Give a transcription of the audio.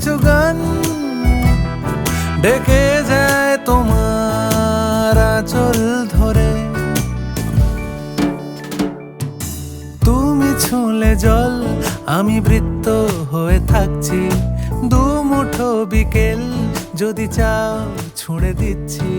কিছু গান ডেকে যায় তোমার আচল ধরে। তুমি ছুঁলে জল, আমি বৃত্ত হয়ে থাকছি। দু মুঠো বিকেল যদি চাও, ছুঁড়ে দিচ্ছি।